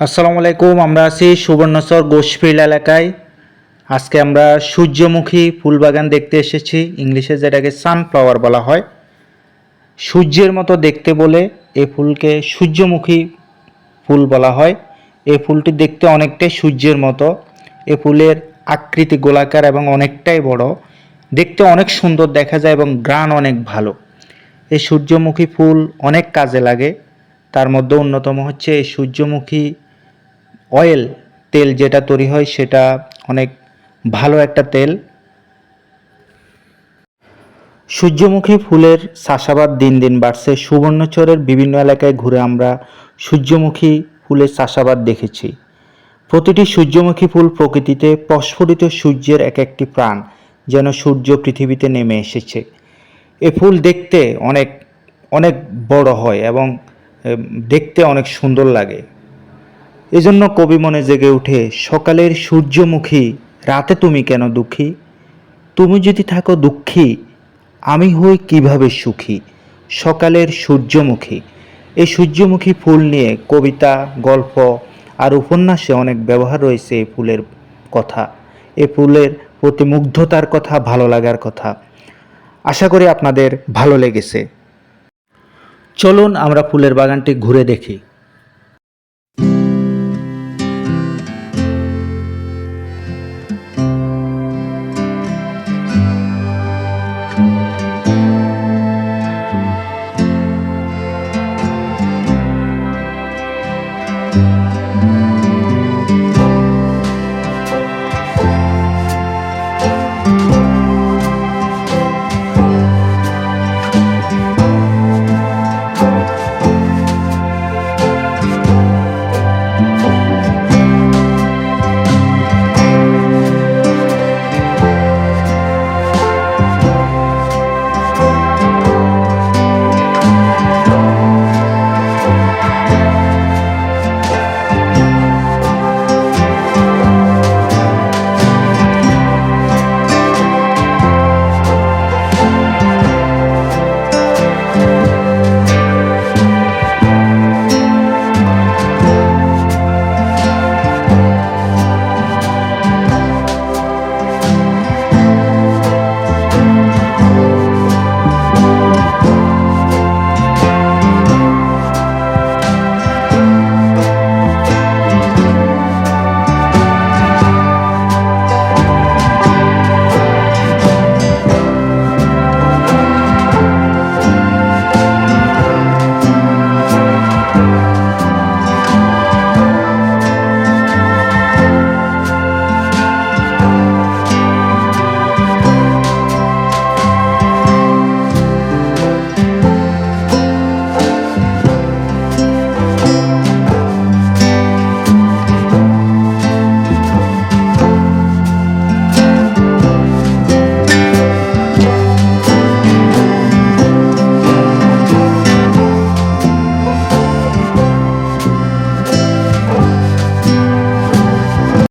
আসসালামু আলাইকুম, আমরা আছি সুবর্ণচর গোসফিল এলাকায়। আজকে আমরা সূর্যমুখী ফুল বাগান দেখতে এসেছি। ইংলিশে যেটাকে সানফ্লাওয়ার বলা হয়। সূর্যের মতো দেখতে বলে এই ফুলকে সূর্যমুখী ফুল বলা হয়। এই ফুলটি দেখতে অনেকটাই সূর্যের মতো। এ ফুলের আকৃতি গোলাকার এবং অনেকটাই বড়। দেখতে অনেক সুন্দর দেখা যায় এবং গ্রান অনেক ভালো। এই সূর্যমুখী ফুল অনেক কাজে লাগে। তার মধ্যে অন্যতম হচ্ছে এই সূর্যমুখী অয়েল তেল যেটা তৈরি হয় সেটা অনেক ভালো একটা তেল। সূর্যমুখী ফুলের চাষাবাদ দিন দিন বাড়ছে। সুবর্ণচরের বিভিন্ন এলাকায় ঘুরে আমরা সূর্যমুখী ফুলের চাষাবাদ দেখেছি। প্রতিটি সূর্যমুখী ফুল প্রকৃতিতে প্রস্ফুটিত সূর্যের এক একটি প্রাণ, যেন সূর্য পৃথিবীতে নেমে এসেছে। এ ফুল দেখতে অনেক অনেক বড় হয় এবং দেখতে অনেক সুন্দর লাগে। এজন্য কবি মনে জেগে উঠে, সকালের সূর্যমুখী, রাতে তুমি কেন দুঃখী? তুমি যদি থাকো দুঃখী, আমি হই কীভাবে সুখী? সকালের সূর্যমুখী এই সূর্যমুখী ফুল নিয়ে কবিতা, গল্প আর উপন্যাসে অনেক ব্যবহার রয়েছে এই ফুলের কথা। এই ফুলের প্রতি মুগ্ধতার কথা, ভালো লাগার কথা। আশা করি আপনাদের ভালো লেগেছে। চলুন আমরা ফুলের বাগানটি ঘুরে দেখি।